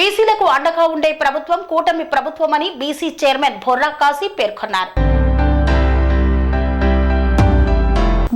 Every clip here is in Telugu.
బీసీలకు అండగా ఉండే ప్రభుత్వం కూటమి ప్రభుత్వమని బీసీ చైర్మన్ బొర్రా కాశీ పేర్కొన్నారు.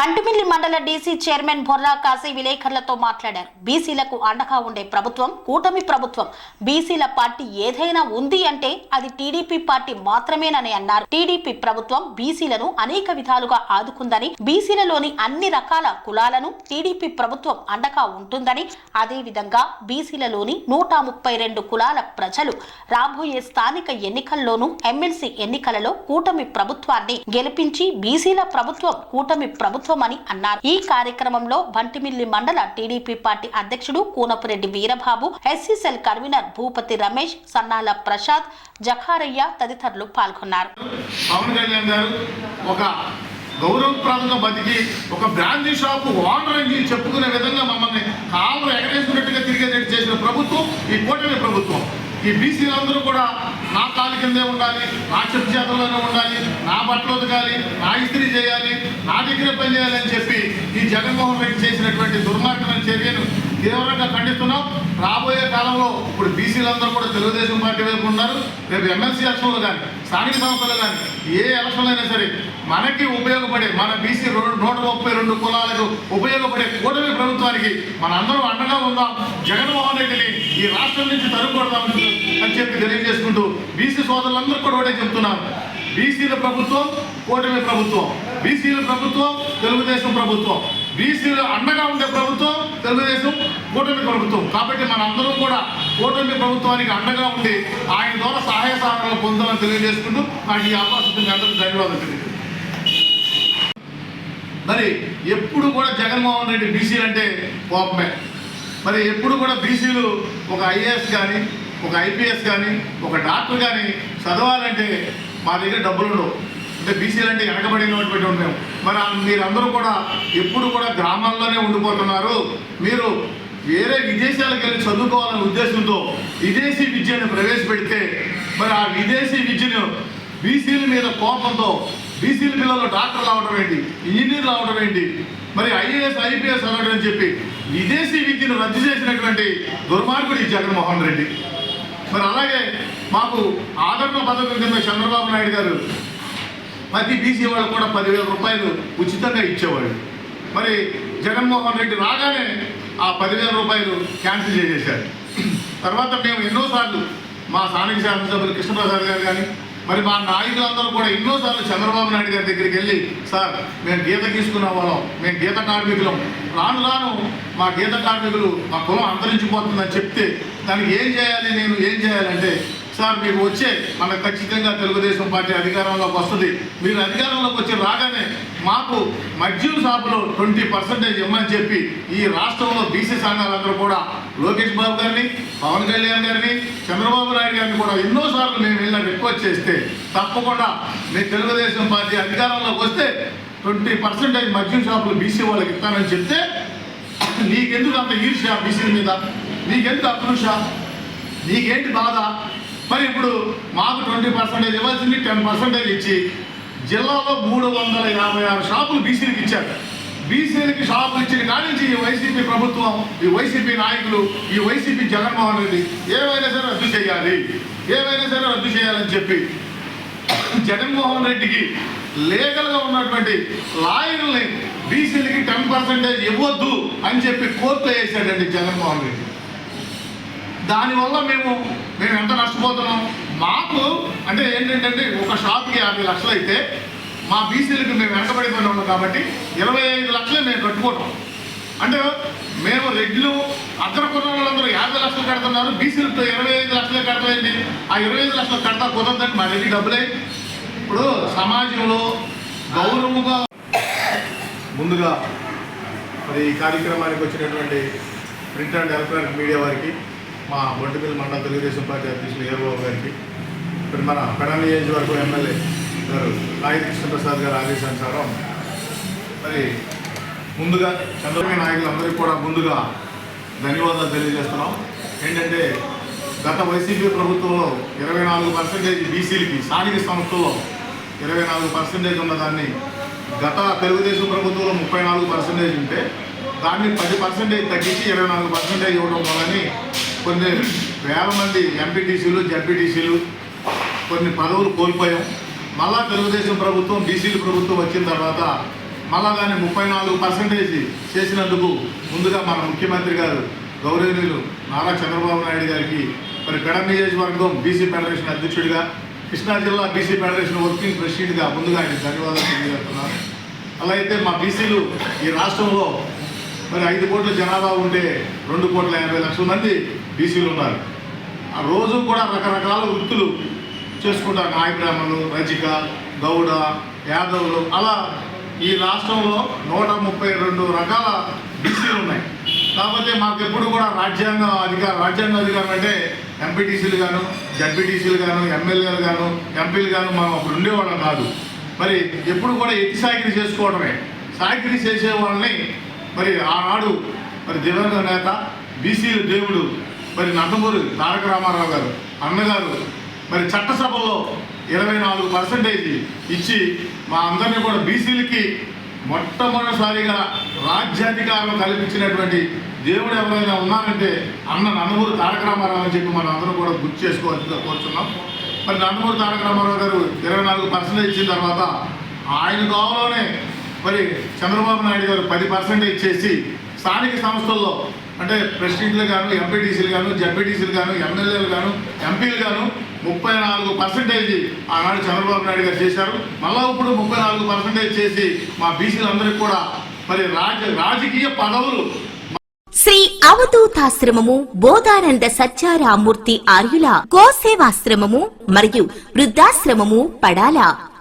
బంటిమిల్లి మండల డీసీ చైర్మన్ బొర్రా కాశీ విలేకరులతో మాట్లాడారు. బీసీలకు అండగా ఉండే ప్రభుత్వం కూటమి ప్రభుత్వం బీసీల పార్టీ ఏదైనా ఉంది అంటే అది టీడీపీ పార్టీ మాత్రమేనని అన్నారు. టీడీపీ ప్రభుత్వం బీసీలను అనేక విధాలుగా ఆదుకుందని బీసీలలోని అన్ని రకాల కులాలను టీడీపీ ప్రభుత్వం అండగా ఉంటుందని అదేవిధంగా బీసీలలోని నూట ముప్పై రెండు కులాల ప్రజలు రాబోయే స్థానిక ఎన్నికల్లోనూ ఎమ్మెల్సీ ఎన్నికలలో కూటమి ప్రభుత్వాన్ని గెలిపించి బీసీల ప్రభుత్వం కూటమి ప్రభుత్వం అని అన్నారు. ఈ కార్యక్రమంలో బంటిమిల్లి మండల టీడీపీ పార్టీ అధ్యక్షుడు Koonapureddy Veerababu SC cell convener Bhupathi Ramesh Sannala Prasad Jakharayya తదితరులు పాల్గొన్నారు. పవన్ కళ్యాణ్ గారు ఒక గౌరవప్రదంగా బతికి ఒక బ్రాందీ షాప్ ఓనర్ అని చెప్పుకునే విధంగా మమ్మల్ని కాలు ఎగరేసుకున్నట్టుగా తిరిగేటట్టు చేసిన ప్రభుత్వం ఈ కూటమి ప్రభుత్వం. ఈ బీసీలందరూ కూడా నా కాలు కిందే ఉండాలి నా చెప్పు చేతుల్లోనే ఉండాలి నా బట్టలు ఉతకాలి నా ఇస్త్రీ చేయాలి నా దగ్గరే పని చేయాలి అని చెప్పి ఈ జగన్మోహన్ రెడ్డి చేసినటువంటి దుర్మార్గమైన చర్యను తీవ్రంగా ఖండిస్తున్నాం. రాబోయే కాలంలో ఇప్పుడు బీసీలందరూ కూడా తెలుగుదేశం పార్టీ వైపు ఉన్నారు. రేపు ఎమ్మెల్సీ ఎలక్షన్లు కానీ స్థానిక సంస్థలు కానీ ఏ ఎలక్షన్లు అయినా సరే మనకి ఉపయోగపడే మన బీసీ రెండు నూట ముప్పై రెండు కులాలకు ఉపయోగపడే కూటమి ప్రభుత్వానికి మన అందరం అండగా ఉందాం. జగన్మోహన్ రెడ్డిని ఈ రాష్ట్రం నుంచి తరుముకొడదాం అని చెప్పి తెలియజేసుకుంటూ బీసీ సోదరులందరూ కూడా ఒకటే చెప్తున్నాను. బీసీల ప్రభుత్వం కూటమి ప్రభుత్వం. బీసీల ప్రభుత్వం తెలుగుదేశం ప్రభుత్వం. బీసీలు అండగా ఉండే ప్రభుత్వం తెలుగుదేశం కూటమి ప్రభుత్వం. కాబట్టి మనందరం కూడా కూటమి ప్రభుత్వానికి అండగా ఉండి ఆయన ద్వారా సహాయ సహకారాలు పొందాలని తెలియజేసుకుంటూ నాకు ఈ అవకాశం అందరికీ ధన్యవాదాలు తెలియజేస్తాను మరి ఎప్పుడు కూడా జగన్మోహన్ రెడ్డి బీసీలు అంటే కోపమే. మరి ఎప్పుడు కూడా బీసీలు ఒక ఐఏఎస్ కానీ ఒక ఐపీఎస్ కానీ ఒక డాక్టర్ కానీ చదవాలంటే మా దగ్గర డబ్బులు ఉండవు. అంటే బీసీలు అంటే వెనకబడినటువంటి మేము. మరి మీరందరూ కూడా ఎప్పుడు కూడా గ్రామాల్లోనే ఉండిపోతున్నారు. మీరు వేరే విదేశాలకు వెళ్ళి చదువుకోవాలనే ఉద్దేశంతో విదేశీ విద్యను ప్రవేశపెడితే మరి ఆ విదేశీ విద్యను బీసీల మీద కోపంతో బీసీల పిల్లలు డాక్టర్లు అవడం ఏంటి? ఇంజనీర్లు అవడం ఏంటి? మరి ఐఏఎస్ ఐపీఎస్ అనడం అని చెప్పి విదేశీ విద్యను రద్దు చేసినటువంటి దుర్మార్గుడు ఈ జగన్మోహన్ రెడ్డి. మరి అలాగే మాకు ఆదరణ పథకం కింద చంద్రబాబు నాయుడు గారు ప్రతి బీసీ వాళ్ళకు కూడా పదివేల రూపాయలు ఉచితంగా ఇచ్చేవాడు మరి జగన్మోహన్ రెడ్డి రాగానే ఆ పదివేల రూపాయలు క్యాన్సిల్ చేసేశారు. తర్వాత మేము ఎన్నోసార్లు మా స్థానిక శాసనసభ్యులు కృష్ణప్రసాద్ గారు కానీ మరి మా నాయకులందరూ కూడా ఎన్నోసార్లు చంద్రబాబు నాయుడు గారి దగ్గరికి వెళ్ళి సార్ మేము గీత తీసుకున్న వాళ్ళం మేము గీత కార్మికులం. రాను రాను మా గీత కార్మికులు మా కులం అంతరించిపోతుందని చెప్తే దానికి ఏం చేయాలి నేను ఏం చేయాలంటే సార్ మీకు వచ్చే మన ఖచ్చితంగా తెలుగుదేశం పార్టీ అధికారంలోకి వస్తుంది. మీరు అధికారంలోకి వచ్చి రాగానే మాకు మద్యం షాపులో ట్వంటీ పర్సెంటేజ్ ఇమ్మని చెప్పి ఈ రాష్ట్రంలో బీసీ సంఘాలందరూ కూడా లోకేష్ బాబు గారిని పవన్ కళ్యాణ్ గారిని చంద్రబాబు నాయుడు గారిని కూడా ఎన్నోసార్లు మేము వెళ్ళిన రిక్వెస్ట్ చేస్తే తప్పకుండా మీ తెలుగుదేశం పార్టీ అధికారంలోకి వస్తే ట్వంటీ పర్సెంటేజ్ మద్యం షాపులు బీసీ వాళ్ళకి ఇస్తానని చెప్తే నీకెందుకు అంత ఈర్ష్య బీసీల మీద? నీకెందుకు అకృష నీకేంటి బాధ? మరి ఇప్పుడు మాకు ట్వంటీ పర్సెంటేజ్ ఇవ్వాల్సింది టెన్ పర్సెంటేజ్ ఇచ్చి జిల్లాలో మూడు వందల యాభై ఆరు షాపులు బీసీలకు ఇచ్చారు. బీసీలకి షాపులు ఇచ్చిన కాడి నుంచి ఈ వైసీపీ ప్రభుత్వం ఈ వైసీపీ నాయకులు ఈ వైసీపీ జగన్మోహన్ రెడ్డి ఏమైనా సరే రద్దు చేయాలి. ఏమైనా సరే రద్దు చేయాలని చెప్పి జగన్మోహన్ రెడ్డికి లీగల్గా ఉన్నటువంటి లాయర్ని బీసీలకి టెన్ పర్సెంటేజ్ ఇవ్వద్దు అని చెప్పి కోర్టు వేసాడండి జగన్మోహన్ రెడ్డి. దానివల్ల మేము మేము ఎంత నష్టపోతున్నాం? మాకు అంటే ఏంటంటే ఒక షాప్కి యాభై లక్షలు అయితే మా బీసీలకు మేము వెనకబడిపోయి ఉన్నాం కాబట్టి ఇరవై ఐదు లక్షలే మేము కట్టుకుంటాం. అంటే మేము రెడ్లు అగ్ర వాళ్ళందరూ యాభై లక్షలు కడుతున్నారు బీసీలతో ఇరవై ఐదు లక్షలే కడతాయండి. ఆ ఇరవై ఐదు లక్షలు కడతా కుదరదండి మా రెడ్డి డబ్బులే. ఇప్పుడు సమాజంలో గౌరవంగా ముందుగా మరి ఈ కార్యక్రమానికి వచ్చినటువంటి ప్రింట్ అండ్ ఎలక్ట్రానిక్ మీడియా వారికి మా బొంటిపల్లి మండల తెలుగుదేశం పార్టీ అధ్యక్షులు ఏరబాబు గారికి ఇప్పుడు మన పెడ నియోజకవర్గం ఎమ్మెల్యే గారు నాయక్ కృష్ణప్రసాద్ గారి ఆదేశానుసారం మరి ముందుగా చంద్రబాబు నాయకులందరికీ కూడా ముందుగా ధన్యవాదాలు తెలియజేస్తున్నాం. ఏంటంటే గత వైసీపీ ప్రభుత్వంలో ఇరవై నాలుగు పర్సెంటేజ్ బీసీలకి స్థానిక సంస్థల్లో ఇరవై నాలుగు పర్సెంటేజ్ ఉన్నదాన్ని గత తెలుగుదేశం ప్రభుత్వంలో ముప్పై నాలుగు పర్సెంటేజ్ ఉంటే దాన్ని పది పర్సెంటేజ్ తగ్గించి ఇరవై నాలుగు పర్సెంటేజ్ ఇవ్వడం వల్లని కొన్ని వేల మంది ఎంపీటీసీలు జడ్పీటీసీలు కొన్ని పదవులు కోల్పోయాం. మళ్ళా తెలుగుదేశం ప్రభుత్వం బీసీల ప్రభుత్వం వచ్చిన తర్వాత మళ్ళా దాన్ని ముప్పై నాలుగు పర్సెంటేజ్ చేసినందుకు ముందుగా మన ముఖ్యమంత్రి గారు గౌరవనీయులు నారా చంద్రబాబు నాయుడు గారికి మరి పెడ నియోజకవర్గం బీసీ ఫెడరేషన్ అధ్యక్షుడిగా కృష్ణా జిల్లా బీసీ ఫెడరేషన్ వర్కింగ్ ప్రెసిడెంట్గా ముందుగా ఆయన ధన్యవాదాలు తెలియజేస్తున్నారు అలా అయితే మా బీసీలు ఈ రాష్ట్రంలో మరి ఐదు కోట్ల జనాభా ఉంటే రెండు కోట్ల యాభై లక్షల మంది బీసీలు ఉన్నారు. ఆ రోజు కూడా రకరకాల వృత్తులు చేసుకుంటారు. నాయ బ్రాహ్మణులు రజిక గౌడ యాదవులు. అలా ఈ రాష్ట్రంలో నూట ముప్పై రెండు రకాల బీసీలు ఉన్నాయి. కాకపోతే మాకు ఎప్పుడు కూడా రాజ్యాంగ అధికారం రాజ్యాంగ అధికారం అంటే ఎంపీటీసీలు గాను జడ్పీటీసీలు గాను ఎమ్మెల్యేలు గాను ఎంపీలు గాను మనం అప్పుడు ఉండేవాళ్ళం కాదు. మరి ఎప్పుడు కూడా ఎత్తి సాగిరి చేసుకోవడమే. సాగిరి చేసే వాళ్ళని మరి ఆనాడు మరి దివంగత నేత బీసీల దేవుడు మరి నందమూరి తారక రామారావు గారు అన్నగారు మరి చట్టసభలో ఇరవై నాలుగు పర్సెంటేజ్ ఇచ్చి మా అందరినీ కూడా బీసీలకి మొట్టమొదటిసారిగా రాజ్యాధికారం కల్పించినటువంటి దేవుడు ఎవరైనా ఉన్నారంటే అన్న నందమూరి తారక రామారావు అని చెప్పి మనం అందరం కూడా గుర్తు చేసుకోవాల్సిందిగా కోరుతున్నాం మరి నందమూరి తారక రామారావు గారు ఇరవై నాలుగు పర్సెంటేజ్ ఇచ్చిన తర్వాత ఆయన గోవలోనే మరి చంద్రబాబు నాయుడు గారు పది పర్సెంటేజ్ చేసి స్థానిక సంస్థల్లో అంటే ప్రెసిడెంట్లు గాను ఎంపీటీసీలు గాను జడ్పీటీసీలు గాను ఎమ్మెల్యేలు గాను ఎంపీలు గాను ముప్పై నాలుగు పర్సెంటేజ్ ఆనాడు చంద్రబాబు నాయుడు గారు చేశారు. మళ్ళా ఇప్పుడు ముప్పై నాలుగు పర్సెంటేజ్ చేసి మా బీసీలందరికీ కూడా మరి రాజ రాజకీయ పదవులు శ్రీ అవధూతాశ్రమము బోధానంద సత్యారామూర్తి ఆర్యుల గోసేవాశ్రమము మరియు వృద్ధాశ్రమము పడాల.